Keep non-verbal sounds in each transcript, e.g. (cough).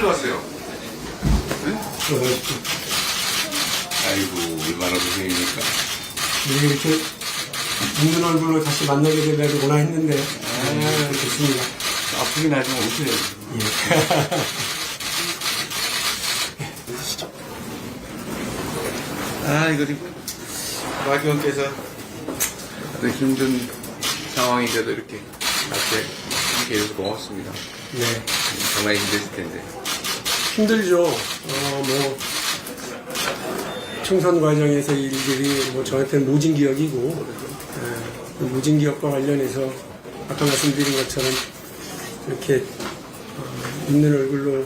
빨리 왔어요. 네? 아이고, 얼마나 고생입니까? 네, 이렇게 웃는 얼굴로 다시 만나게 되려구나 했는데 아, 좋습니다. 아프긴 하지만 웃어요. (laughs) 아, 이거 지금, 박의원께서 아주 힘든 상황인데도 이렇게 같이 함께 해줘서 고맙습니다. 네, 정말 힘드실 텐데. 힘들죠. 어, 뭐 총선 과정에서 이 일들이 뭐 저한테는 모진 기억이고 예, 그 모진 기억과 관련해서 아까 말씀드린 것처럼 이렇게 어, 있는 얼굴로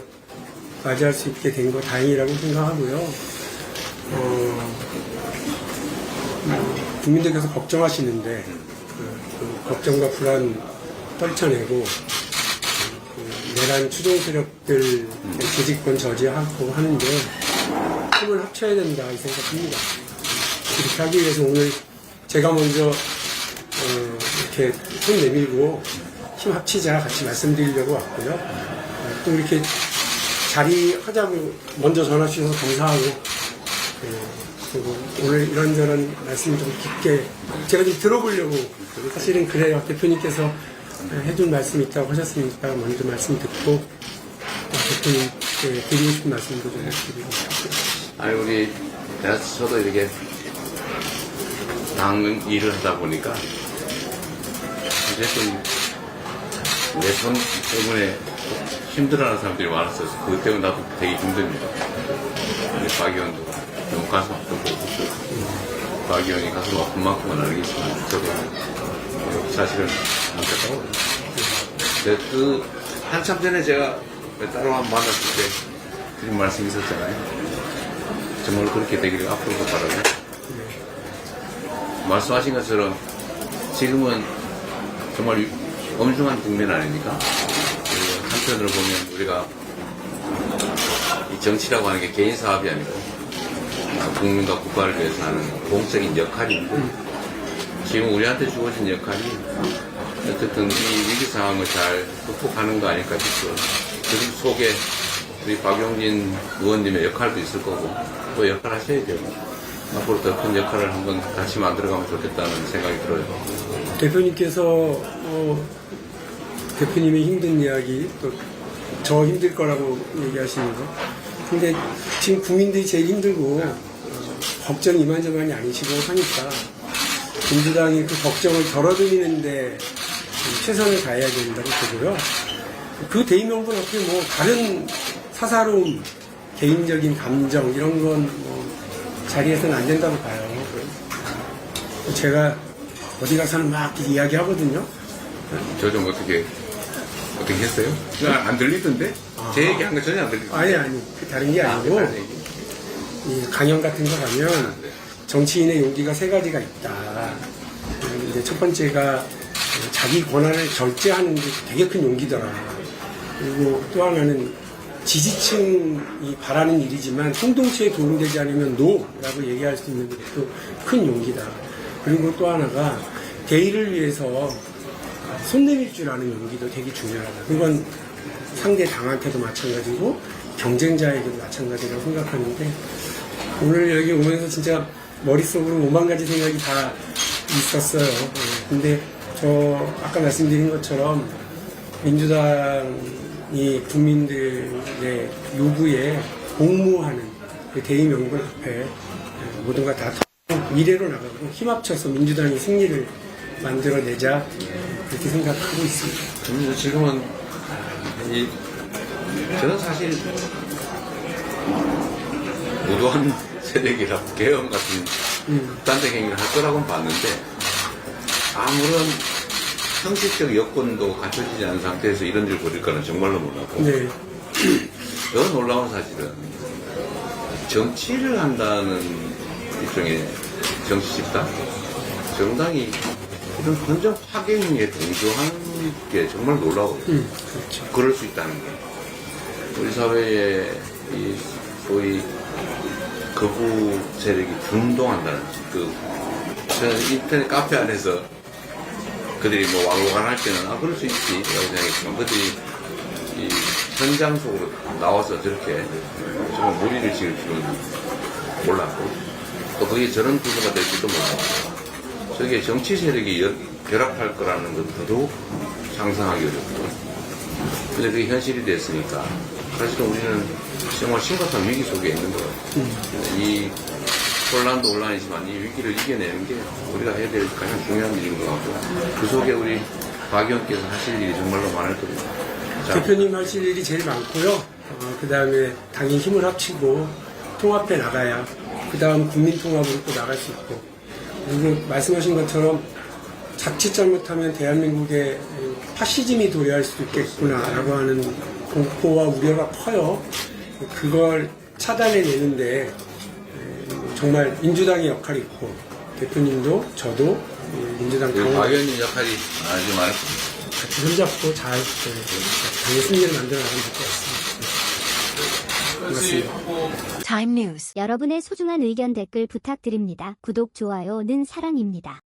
맞이할 수 있게 된 거 다행이라고 생각하고요. 어, 음, 국민들께서 걱정하시는데 그, 그 걱정과 불안 떨쳐내고 그 내란 추종 세력들 재집권 저지하고 하는데 힘을 합쳐야 된다 이 생각합니다. 그렇게 하기 위해서 오늘 제가 먼저 어, 이렇게 손 내밀고 힘 합치자 같이 말씀드리려고 왔고요. 어, 또 이렇게 자리 하자고 먼저 전화 주셔서 감사하고 어, 그리고 오늘 이런저런 말씀 좀 깊게 제가 좀 들어보려고 사실은 그래요 대표님께서 해준 말씀이 있다고 하셨으니까 먼저 말씀 듣고 어, 대표님께 드리고 싶은 말씀도 좀 드리고 싶고요. 아니, 우리, 저도 이렇게 당 일을 하다 보니까, 어쨌든, 내손 때문에 힘들어하는 사람들이 많았어서, 그것 때문에 나도 되게 힘듭니다. 박 의원도 너무 가슴 아프고, 박 의원이 가슴 아픈 만큼은 알겠지만, 저도 사실은 안타까워요. 근데 그, 한참 전에 제가 따로 한번 만났을 때 드린 말씀 있었잖아요. 정말 그렇게 되기를 앞으로도 바라고 말씀하신 것처럼 지금은 정말 엄중한 국면 아닙니까? 그리고 한편으로 보면 우리가 이 정치라고 하는 게 개인 사업이 아니고 국민과 국가를 위해서 하는 공적인 역할인데 지금 우리한테 주어진 역할이 어쨌든 이 위기 상황을 잘 극복하는 거 아닐까 싶어요. 그 속에 우리 박용진 의원님의 역할도 있을 거고 또 역할 하셔야 되고 앞으로 더 큰 역할을 한번 같이 만들어가면 좋겠다는 생각이 들어요. 대표님께서 어, 대표님의 힘든 이야기 또 저 힘들 거라고 얘기하시는 거. 근데 지금 국민들이 제일 힘들고 어, 걱정 이만저만이 아니시고 하니까 민주당이 그 걱정을 덜어드리는데 최선을 다해야 된다고 보고요. 그 대의명분 없이 뭐 다른 사사로움, 개인적인 감정 이런 건 뭐 자리에서는 안 된다고 봐요. 제가 어디 가서는 막 이야기하거든요. 저 좀 어떻게 어떻게 했어요? 그냥 안 들리던데? 제 얘기한 거 전혀 안 들리던데? 아니 아니 그 다른 게 아니고 다른 얘기. 이 강연 같은 거 가면 정치인의 용기가 세 가지가 있다. 첫 번째가 자기 권한을 절제하는 게 되게 큰 용기더라. 그리고 또 하나는 지지층이 바라는 일이지만 공동체에 도움되지 않으면 노라고 얘기할 수 있는 것도 큰 용기다. 그리고 또 하나가 대의를 위해서 손 내밀 줄 아는 용기도 되게 중요하다. 그건 상대 당한테도 마찬가지고 경쟁자에게도 마찬가지라고 생각하는데 오늘 여기 오면서 진짜 머릿속으로 오만 가지 생각이 다 있었어요. 예. 근데 저 아까 말씀드린 것처럼 민주당이 국민들의 요구에 공모하는 그 대의 명분 앞에 예, 모든 걸다 미래로 나가고 힘 합쳐서 민주당이 승리를 만들어내자 그렇게 생각하고 있습니다. 저는 지금은 이 저는 사실 무도한 세력이라 (laughs) 개헌 같은 극단적 행위를 할 거라고는 봤는데 아무런 형식적 여건도 갖춰지지 않은 상태에서 이런 일 벌일 거는 정말로 몰랐고 네, (clears throat) 더 놀라운 사실은 정치를 한다는 일종의 정치 집단 정당이 이런 헌정 파괴행위에 동조하는 게 정말 놀라워요. 음, 그렇죠. 그럴 수 있다는 거. 우리 사회에 이 소위 거부 세력이 준동한다는 그 저는 인터넷 카페 안에서 그들이 뭐 왕로관 할 때는 아 그럴 수 있지 라고 생각했지만 그들이 이 현장 속으로 나와서 저렇게 정말 무리를 지을 줄은 몰랐고 또 그게 저런 구조가 될지도 몰랐고 저게 정치 세력이 열- 결합할 거라는 건 더더욱 상상하기 어렵고 근데 그게 현실이 됐으니까 사실은 우리는 정말 심각한 위기 속에 있는 거예요. 이 혼란도 혼란이지만 이 위기를 이겨내는 게 우리가 해야 될 가장 중요한 일인 것 같고 그 속에 우리 박 의원께서 하실 일이 정말로 많을 겁니다. 자, 대표님 하실 일이 제일 많고요. 그 다음에 당이 힘을 합치고 통합해 나가야 그 다음 국민 통합으로 또 나갈 수 있고 그리고 말씀하신 것처럼 자칫 잘못하면 대한민국에 파시즘이 도래할 수도 있겠구나라고 하는 공포와 우려가 커요. 그걸 차단해내는데 정말 민주당의 역할이 있고 대표님도 저도 민주당 그 당원 박 의원님 역할이 아주 많을 겁니다. 같이 손잡고 잘 네, 당의 승리를 만들어 나가면 될 것 같습니다. 고맙습니다. Time News. 여러분의 소중한 의견 댓글 부탁드립니다. 구독, 좋아요는 사랑입니다.